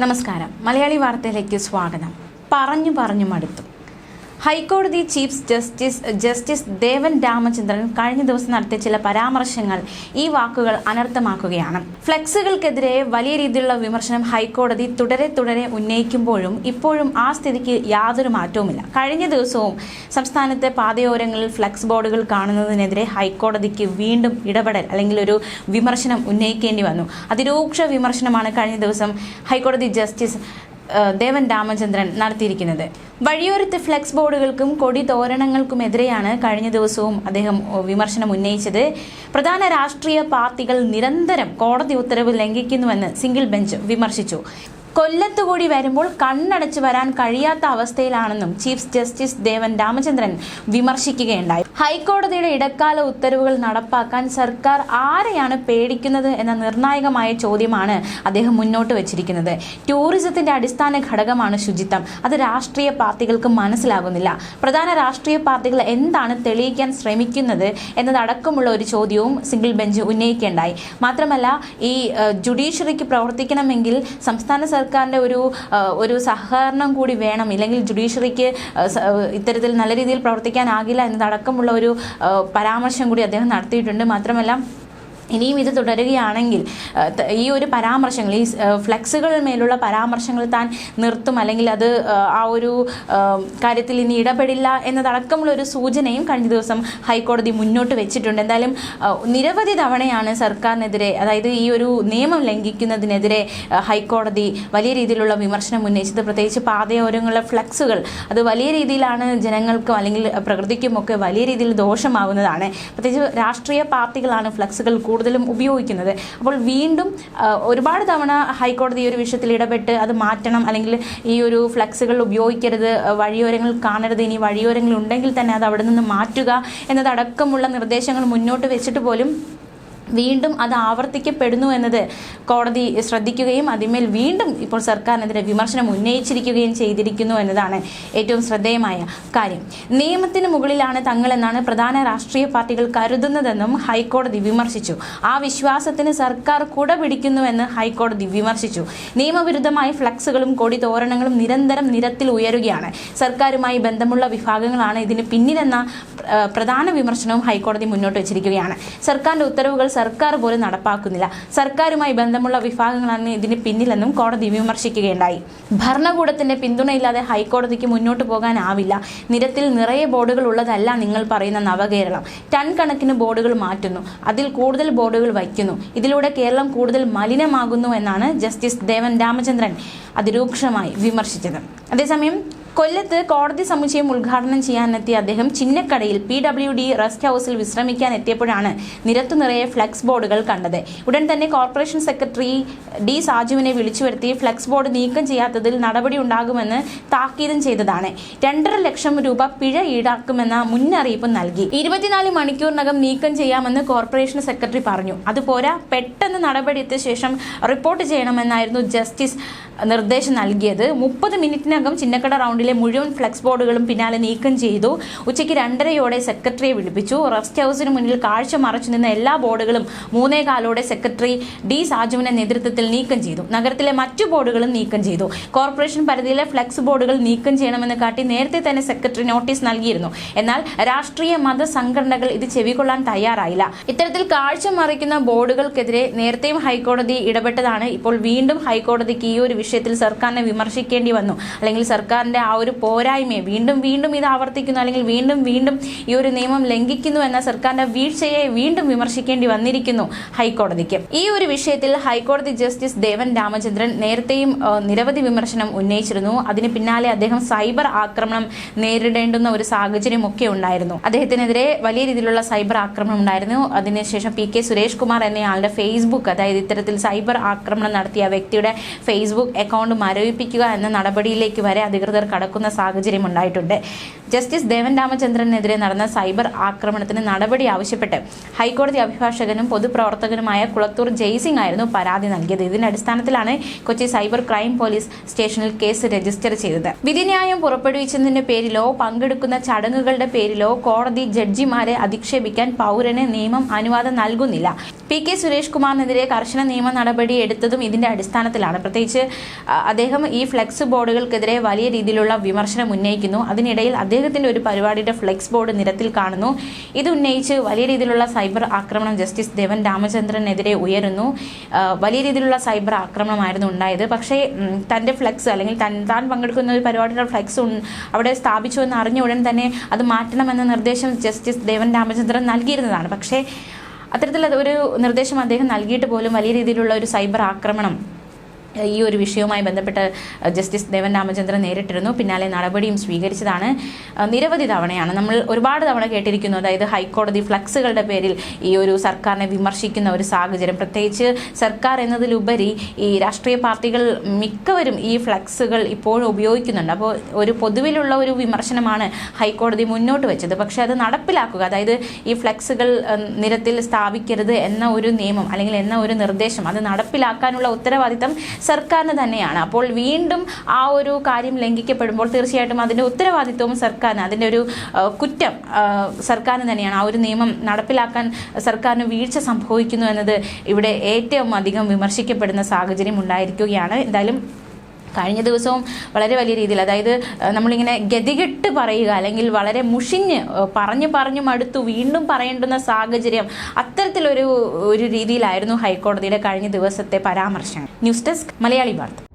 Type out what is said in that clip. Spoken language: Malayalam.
നമസ്കാരം. മലയാളി വാർത്തയിലേക്ക് സ്വാഗതം. പറഞ്ഞു പറഞ്ഞു മടുത്തു ഹൈക്കോടതി chief justice justice Devan Ramachandran കഴിഞ്ഞ ദിവസം നടത്തിയ ചില പരാമർശങ്ങൾ ഈ വാക്കുകൾ അനർത്ഥമാക്കുകയാണ്. ഫ്ലെക്സുകൾക്കെതിരെ വലിയ രീതിയിലുള്ള വിമർശനം ഹൈക്കോടതി തുടരെ തുടരെ ഉന്നയിക്കുമ്പോഴും ഇപ്പോഴും ആ സ്ഥിതിക്ക് യാതൊരു മാറ്റവുമില്ല. കഴിഞ്ഞ ദിവസവും സംസ്ഥാനത്തെ പാതയോരങ്ങളിൽ ഫ്ലെക്സ് ബോർഡുകൾ കാണുന്നതിനെതിരെ ഹൈക്കോടതിക്ക് വീണ്ടും ഇടപെടൽ അല്ലെങ്കിൽ ഒരു വിമർശനം ഉന്നയിക്കേണ്ടി വന്നു. അതിരൂക്ഷ വിമർശനമാണ് കഴിഞ്ഞ ദിവസം ഹൈക്കോടതി ജസ്റ്റിസ് ദേവൻ രാമചന്ദ്രൻ നടത്തിയിരിക്കുന്നത്. വഴിയോരത്തെ ഫ്ലെക്സ് ബോർഡുകൾക്കും കൊടി തോരണങ്ങൾക്കും തോരണങ്ങൾക്കുമെതിരെയാണ് കഴിഞ്ഞ ദിവസവും അദ്ദേഹം വിമർശനം ഉന്നയിച്ചത്. പ്രധാന രാഷ്ട്രീയ പാർട്ടികൾ നിരന്തരം കോടതി ഉത്തരവ് ലംഘിക്കുന്നുവെന്ന് സിംഗിൾ ബെഞ്ച് വിമർശിച്ചു. കൊല്ലത്തുകൂടി വരുമ്പോൾ കണ്ണടച്ച് വരാൻ കഴിയാത്ത അവസ്ഥയിലാണെന്നും ചീഫ് ജസ്റ്റിസ് ദേവൻ രാമചന്ദ്രൻ വിമർശിക്കുകയുണ്ടായി. ഹൈക്കോടതിയുടെ ഇടക്കാല ഉത്തരവുകൾ നടപ്പാക്കാൻ സർക്കാർ ആരെയാണ് പേടിക്കുന്നത് എന്ന നിർണായകമായ ചോദ്യമാണ് അദ്ദേഹം മുന്നോട്ട് വച്ചിരിക്കുന്നത്. ടൂറിസത്തിന്റെ അടിസ്ഥാന ഘടകമാണ് ശുചിത്വം. അത് രാഷ്ട്രീയ പാർട്ടികൾക്ക് മനസ്സിലാകുന്നില്ല. പ്രധാന രാഷ്ട്രീയ പാർട്ടികൾ എന്താണ് തെളിയിക്കാൻ ശ്രമിക്കുന്നത് എന്നതടക്കമുള്ള ഒരു ചോദ്യവും സിംഗിൾ ബെഞ്ച് ഉന്നയിക്കേണ്ടായി മാത്രമല്ല ഈ ജുഡീഷ്യറിക്ക് പ്രവർത്തിക്കണമെങ്കിൽ സംസ്ഥാന സർക്കാരിന്റെ ഒരു ഒരു സഹകരണം കൂടി വേണം. ഇല്ലെങ്കിൽ ജുഡീഷ്യറിക്ക് ഇത്തരത്തിൽ നല്ല രീതിയിൽ പ്രവർത്തിക്കാനാകില്ല എന്നതടക്കമുള്ള ഒരു പരാമർശം കൂടി അദ്ദേഹം നടത്തിയിട്ടുണ്ട്. മാത്രമല്ല ഇനിയും ഇത് തുടരുകയാണെങ്കിൽ ഈ ഒരു പരാമർശങ്ങൾ ഈ ഫ്ലെക്സുകൾ മേലുള്ള പരാമർശങ്ങൾ താൻ നിർത്തും അല്ലെങ്കിൽ അത് ആ ഒരു കാര്യത്തിൽ ഇനി ഇടപെടില്ല എന്നതടക്കമുള്ള ഒരു സൂചനയും കഴിഞ്ഞ ദിവസം ഹൈക്കോടതി മുന്നോട്ട് വെച്ചിട്ടുണ്ട്. എന്തായാലും നിരവധി തവണയാണ് സർക്കാരിനെതിരെ അതായത് ഈ ഒരു നിയമം ലംഘിക്കുന്നതിനെതിരെ ഹൈക്കോടതി വലിയ രീതിയിലുള്ള വിമർശനം ഉന്നയിച്ചത്. പ്രത്യേകിച്ച് പാതയോരങ്ങളിലെ ഫ്ലെക്സുകൾ അത് വലിയ രീതിയിലാണ് ജനങ്ങൾക്കും അല്ലെങ്കിൽ പ്രകൃതിക്കുമൊക്കെ വലിയ രീതിയിൽ ദോഷമാവുന്നതാണ്. പ്രത്യേകിച്ച് രാഷ്ട്രീയ പാർട്ടികളാണ് ഫ്ലെക്സുകൾ കൂടുതലും ഉപയോഗിക്കുന്നത്. അപ്പോൾ വീണ്ടും ഒരുപാട് തവണ ഹൈക്കോടതി ഈ ഒരു വിഷയത്തിൽ ഇടപെട്ട് അത് മാറ്റണം അല്ലെങ്കിൽ ഈ ഒരു ഫ്ലക്സുകൾ ഉപയോഗിക്കരുത് വഴിയോരങ്ങൾ കാണരുത് ഇനി വഴിയോരങ്ങൾ ഉണ്ടെങ്കിൽ തന്നെ അത് അവിടെ നിന്ന് മാറ്റുക എന്നതടക്കമുള്ള നിർദ്ദേശങ്ങൾ മുന്നോട്ട് വെച്ചിട്ട് പോലും വീണ്ടും അത് ആവർത്തിക്കപ്പെടുന്നു എന്നത് കോടതി ശ്രദ്ധിക്കുകയും അതിന്മേൽ വീണ്ടും ഇപ്പോൾ സർക്കാരിനെതിരെ വിമർശനം ഉന്നയിച്ചിരിക്കുകയും ചെയ്തിരിക്കുന്നു എന്നതാണ് ഏറ്റവും ശ്രദ്ധേയമായ കാര്യം. നിയമത്തിന് മുകളിലാണ് തങ്ങളെന്നാണ് പ്രധാന രാഷ്ട്രീയ പാർട്ടികൾ കരുതുന്നതെന്നും ഹൈക്കോടതി വിമർശിച്ചു. ആ വിശ്വാസത്തിന് സർക്കാർ കുട പിടിക്കുന്നുവെന്ന് ഹൈക്കോടതി വിമർശിച്ചു. നിയമവിരുദ്ധമായ ഫ്ലക്സുകളും കൊടി തോരണങ്ങളും നിരന്തരം നിരത്തിൽ ഉയരുകയാണ്. സർക്കാരുമായി ബന്ധമുള്ള വിഭാഗങ്ങളാണ് ഇതിന് പിന്നിലെന്ന പ്രധാന വിമർശനവും ഹൈക്കോടതി മുന്നോട്ട് വച്ചിരിക്കുകയാണ്. സർക്കാരിന്റെ ഉത്തരവുകൾ സർക്കാർ പോലും നടപ്പാക്കുന്നില്ല. സർക്കാരുമായി ബന്ധമുള്ള വിഭാഗങ്ങളാണ് ഇതിന് പിന്നിലെന്നും കോടതി വിമർശിക്കുകയുണ്ടായി. ഭരണകൂടത്തിന്റെ പിന്തുണയില്ലാതെ ഹൈക്കോടതിക്ക് മുന്നോട്ട് പോകാനാവില്ല. നിരത്തിൽ നിറയെ ബോർഡുകൾ ഉള്ളതല്ല നിങ്ങൾ പറയുന്ന നവകേരളം. ടൺ കണക്കിന് ബോർഡുകൾ മാറ്റുന്നു. അതിൽ കൂടുതൽ ബോർഡുകൾ വയ്ക്കുന്നു. ഇതിലൂടെ കേരളം കൂടുതൽ മലിനമാകുന്നു എന്നാണ് ജസ്റ്റിസ് ദേവൻ രാമചന്ദ്രൻ അതിരൂക്ഷമായി വിമർശിച്ചത്. അതേസമയം കൊല്ലത്ത് കോടതി സമുച്ചയം ഉദ്ഘാടനം ചെയ്യാനെത്തിയ അദ്ദേഹം ചിന്നക്കടയിൽ പി ഡബ്ല്യു ഡി റെസ്റ്റ് ഹൗസിൽ വിശ്രമിക്കാൻ എത്തിയപ്പോഴാണ് നിരത്തു നിറയെ ഫ്ലെക്സ് ബോർഡുകൾ കണ്ടത്. ഉടൻ തന്നെ കോർപ്പറേഷൻ സെക്രട്ടറി ഡി സാജുവിനെ വിളിച്ചു വരുത്തി ഫ്ലക്സ് ബോർഡ് നീക്കം ചെയ്യാത്തതിൽ നടപടി ഉണ്ടാകുമെന്ന് താക്കീതും ചെയ്തതാണ്. രണ്ടര ലക്ഷം രൂപ പിഴ ഈടാക്കുമെന്ന മുന്നറിയിപ്പ് നൽകി. ഇരുപത്തിനാല് മണിക്കൂറിനകം നീക്കം ചെയ്യാമെന്ന് കോർപ്പറേഷൻ സെക്രട്ടറി പറഞ്ഞു. അതുപോരാ പെട്ടെന്ന് നടപടിയെത്തിയ ശേഷം റിപ്പോർട്ട് ചെയ്യണമെന്നായിരുന്നു ജസ്റ്റിസ് നിർദ്ദേശം നൽകിയത്. മുപ്പത് മിനിറ്റിനകം ചിന്നക്കട റൗണ്ടിലെ മുഴുവൻ ഫ്ലക്സ് ബോർഡുകളും പിന്നാലെ നീക്കം ചെയ്തു. ഉച്ചയ്ക്ക് രണ്ടരയോടെ സെക്രട്ടറിയെ വിളിപ്പിച്ചു. റെസ്റ്റ് ഹൗസിന് മുന്നിൽ കാഴ്ച മറച്ചു നിന്ന എല്ലാ ബോർഡുകളും മൂന്നേ കാലോടെ സെക്രട്ടറി ഡി സാജുവിന്റെ നേതൃത്വത്തിൽ നീക്കം ചെയ്തു. നഗരത്തിലെ മറ്റു ബോർഡുകളും നീക്കം ചെയ്തു. കോർപ്പറേഷൻ പരിധിയിലെ ഫ്ലക്സ് ബോർഡുകൾ നീക്കം ചെയ്യണമെന്ന് കാട്ടി നേരത്തെ തന്നെ സെക്രട്ടറി നോട്ടീസ് നൽകിയിരുന്നു. എന്നാൽ രാഷ്ട്രീയ മത സംഘടനകൾ ഇത് ചെവികൊള്ളാൻ തയ്യാറായില്ല. ഇത്തരത്തിൽ കാഴ്ച മറിക്കുന്ന ബോർഡുകൾക്കെതിരെ നേരത്തെയും ഹൈക്കോടതി ഇടപെട്ടതാണ്. ഇപ്പോൾ വീണ്ടും ഹൈക്കോടതിക്ക് ഈ ഒരു വിഷയത്തിൽ സർക്കാരിനെ വിമർശിക്കേണ്ടി വന്നു. അല്ലെങ്കിൽ സർക്കാരിന്റെ ആ ഒരു പോരായ്മയെ വീണ്ടും വീണ്ടും ഇത് ആവർത്തിക്കുന്നു അല്ലെങ്കിൽ വീണ്ടും വീണ്ടും ഈ ഒരു നിയമം ലംഘിക്കുന്നു എന്ന സർക്കാരിന്റെ വീഴ്ചയെ വീണ്ടും വിമർശിക്കേണ്ടി വന്നിരിക്കുന്നു ഹൈക്കോടതിക്ക്. ഈ ഒരു വിഷയത്തിൽ ഹൈക്കോടതി ജസ്റ്റിസ് ദേവൻ രാമചന്ദ്രൻ നേരത്തെയും നിരവധി വിമർശനം ഉന്നയിച്ചിരുന്നു. അതിന് പിന്നാലെ അദ്ദേഹം സൈബർ ആക്രമണം നേരിടേണ്ടുന്ന ഒരു സാഹചര്യം ഒക്കെ ഉണ്ടായിരുന്നു. അദ്ദേഹത്തിനെതിരെ വലിയ രീതിയിലുള്ള സൈബർ ആക്രമണം ഉണ്ടായിരുന്നു. അതിനുശേഷം പി കെ സുരേഷ് കുമാർ എന്നയാളുടെ ഫേസ്ബുക്ക് അതായത് ഇത്തരത്തിൽ സൈബർ ആക്രമണം നടത്തിയ വ്യക്തിയുടെ ഫേസ്ബുക്ക് അക്കൗണ്ട് മരവിപ്പിക്കുക എന്ന നടപടിയിലേക്ക് വരെ അധികൃതർ കടക്കുന്ന സാഹചര്യം ഉണ്ടായിട്ടുണ്ട്. ജസ്റ്റിസ് ദേവൻ രാമചന്ദ്രനെതിരെ നടന്ന സൈബർ ആക്രമണത്തിന് നടപടി ആവശ്യപ്പെട്ട് ഹൈക്കോടതി അഭിഭാഷകനും പൊതുപ്രവർത്തകനുമായ കുളത്തൂർ ജയ്സിംഗ് ആയിരുന്നു പരാതി നൽകിയത്. ഇതിന്റെ അടിസ്ഥാനത്തിലാണ് കൊച്ചി സൈബർ ക്രൈം പോലീസ് സ്റ്റേഷനിൽ കേസ് രജിസ്റ്റർ ചെയ്തത്. വിധിന്യായം പുറപ്പെടുവിച്ചതിന്റെ പേരിലോ പങ്കെടുക്കുന്ന ചടങ്ങുകളുടെ പേരിലോ കോടതി ജഡ്ജിമാരെ അധിക്ഷേപിക്കാൻ പൗരന് നിയമം അനുവാദം നൽകുന്നില്ല. പി കെ സുരേഷ് കുമാറിനെതിരെ കർശന നിയമ നടപടി എടുത്തതും ഇതിന്റെ അടിസ്ഥാനത്തിലാണ്. പ്രത്യേകിച്ച് അദ്ദേഹം ഈ ഫ്ലെക്സ് ബോർഡുകൾക്കെതിരെ വലിയ രീതിയിലുള്ള വിമർശനം ഉന്നയിക്കുന്നു. അതിനിടയിൽ അദ്ദേഹത്തിന്റെ ഒരു പരിപാടിയുടെ ഫ്ലെക്സ് ബോർഡ് നിരത്തിൽ കാണുന്നു. ഇത് ഉന്നയിച്ച് വലിയ രീതിയിലുള്ള സൈബർ ആക്രമണം ജസ്റ്റിസ് ദേവൻ രാമചന്ദ്രനെതിരെ ഉയരുന്നു. വലിയ രീതിയിലുള്ള സൈബർ ആക്രമണമായിരുന്നു ഉണ്ടായത്. പക്ഷേ തന്റെ ഫ്ലെക്സ് അല്ലെങ്കിൽ തൻ- പങ്കെടുക്കുന്ന ഒരു പരിപാടിയുടെ ഫ്ലെക്സ് അവിടെ സ്ഥാപിച്ചു എന്ന് അറിഞ്ഞ ഉടൻ തന്നെ അത് മാറ്റണമെന്ന നിർദ്ദേശം ജസ്റ്റിസ് ദേവൻ രാമചന്ദ്രൻ നൽകിയിരുന്നതാണ്. പക്ഷേ അത്തരത്തിലുള്ള ഒരു നിർദ്ദേശം അദ്ദേഹം നൽകിയിട്ട് പോലും വലിയ രീതിയിലുള്ള ഒരു സൈബർ ആക്രമണം ഈ ഒരു വിഷയവുമായി ബന്ധപ്പെട്ട് ജസ്റ്റിസ് ദേവൻ രാമചന്ദ്രൻ നേരിട്ടിരുന്നു. പിന്നാലെ നടപടിയും സ്വീകരിച്ചതാണ്. നിരവധി തവണയാണ് നമ്മൾ ഒരുപാട് തവണ കേട്ടിരിക്കുന്നു. അതായത് ഹൈക്കോടതി ഫ്ലക്സുകളുടെ പേരിൽ ഈ ഒരു സർക്കാരിനെ വിമർശിക്കുന്ന ഒരു സാഹചര്യം. പ്രത്യേകിച്ച് സർക്കാർ എന്നതിലുപരി ഈ രാഷ്ട്രീയ പാർട്ടികൾ മിക്കവരും ഈ ഫ്ലക്സുകൾ ഇപ്പോഴും ഉപയോഗിക്കുന്നുണ്ട്. അപ്പോൾ ഒരു പൊതുവിലുള്ള ഒരു വിമർശനമാണ് ഹൈക്കോടതി മുന്നോട്ട് വെച്ചത്. പക്ഷേ അത് നടപ്പിലാക്കുക അതായത് ഈ ഫ്ലക്സുകൾ നിരത്തിൽ സ്ഥാപിക്കരുത് എന്ന ഒരു നിയമം അല്ലെങ്കിൽ എന്ന ഒരു നിർദ്ദേശം അത് നടപ്പിലാക്കാനുള്ള ഉത്തരവാദിത്തം സർക്കാരിന് തന്നെയാണ്. അപ്പോൾ വീണ്ടും ആ ഒരു കാര്യം ലംഘിക്കപ്പെടുമ്പോൾ തീർച്ചയായിട്ടും അതിന്റെ ഉത്തരവാദിത്വവും സർക്കാരിന് അതിന്റെ ഒരു കുറ്റം സർക്കാരിന് തന്നെയാണ്. ആ ഒരു നിയമം നടപ്പിലാക്കാൻ സർക്കാരിന് വീഴ്ച സംഭവിക്കുന്നു എന്നത് ഇവിടെ ഏറ്റവും അധികം വിമർശിക്കപ്പെടുന്ന സാഹചര്യം ഉണ്ടായിരിക്കുകയാണ്. എന്തായാലും കഴിഞ്ഞ ദിവസവും വളരെ വലിയ രീതിയിൽ അതായത് നമ്മളിങ്ങനെ ഗതികെട്ട് പറയുക അല്ലെങ്കിൽ വളരെ മുഷിഞ്ഞ് പറഞ്ഞു പറഞ്ഞു മടുത്തു വീണ്ടും പറയേണ്ടുന്ന സാഹചര്യം അത്തരത്തിലൊരു ഒരു രീതിയിലായിരുന്നു ഹൈക്കോടതിയുടെ കഴിഞ്ഞ ദിവസത്തെ പരാമർശം ന്യൂസ് ഡെസ്ക് മലയാളി വാർത്ത.